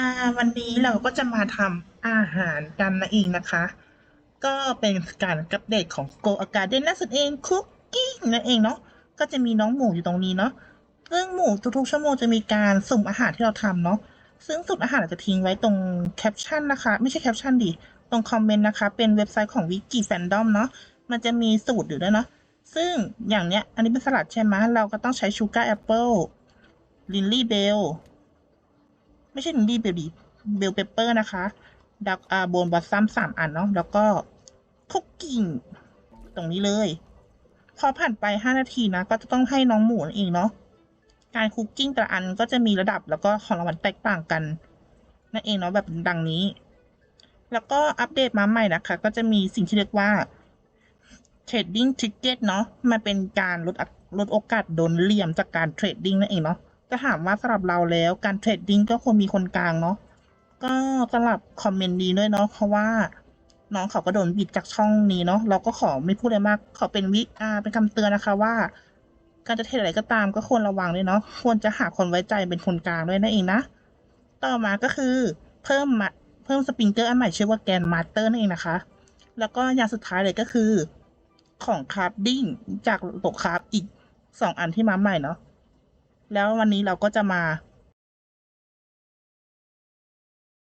อ่าวันนี้เราก็จะมาทำอาหารกันนะเองนะคะ ก็เป็นการอัปเดตของ Go a Garden นั่นเองคุกกิ้งนั่นเองเนาะก็จะมีน้องหมูอยู่ตรงนี้เนาะซึ่งหมูทุกๆชั่วโมงจะมีการสุ่มอาหารที่เราทำเนาะซึ่งสุ่มอาหารเราจะทิ้งไว้ตรงแคปชั่นนะคะ ไม่ใช่แคปชั่นดิตรงคอมเมนต์นะคะ เป็นเว็บไซต์ของวิกิแฟนดอมเนาะมันจะมีสูตรอยู่ด้วยเนาะซึ่งอย่างเนี้ยอันนี้เป็นสลัดใช่ไหมเราก็ต้องใช้ชูการ์แอปเปิลลินลี่เบล ไม่ใช่ลินลี่เบลดีเบลเปเปอร์นะคะดักอาโบนบัสซัมสามอันเนาะแล้วก็คุกกิ้งตรงนี้เลย พอผ่านไปห้านาทีนะ ก็จะต้องให้น้องหมูนั่นเองเนาะการคุกกิ้งแต่ละอันก็จะมีระดับแล้วก็ของรางวัลแตกต่างกัน นั่นเองเนาะแบบดังนี้ แล้วก็อัปเดตมาใหม่นะคะ ก็จะมีสิ่งที่เรียกว่า trading ticket เนาะมันเป็นการลดลดโอกาสโดนเหลี่ยมจากการเทรดดิ้งนั่นเองเนาะ จะถามว่าสำหรับเราแล้วการเทรดดิ้งก็ควรมีคนกลางเนาะก็สำหรับคอมเมนต์นี้ด้วยเนาะเพราะว่าน้องเขาก็โดนบิดจากช่องนี้เนาะเราก็ขอไม่พูดอะไรมาก ขอเป็นวิอาเป็นคำเตือนนะคะว่า การจะเทรดอะไรก็ตามก็ควรระวังด้วยเนาะควรจะหาคนไว้ใจเป็นคนกลางด้วยนั่นเองนะต่อมาก็คือเพิ่มมาเพิ่มสปริงเกอร์อันใหม่ชื่อว่าแกนมาสเตอร์นั่นเองนะคะ แล้วก็อย่างสุดท้ายเลยก็คือของคราฟดิ้งจากโตกคราฟอีกสองอันที่มาใหม่เนาะ แล้ววันนี้เราก็จะมา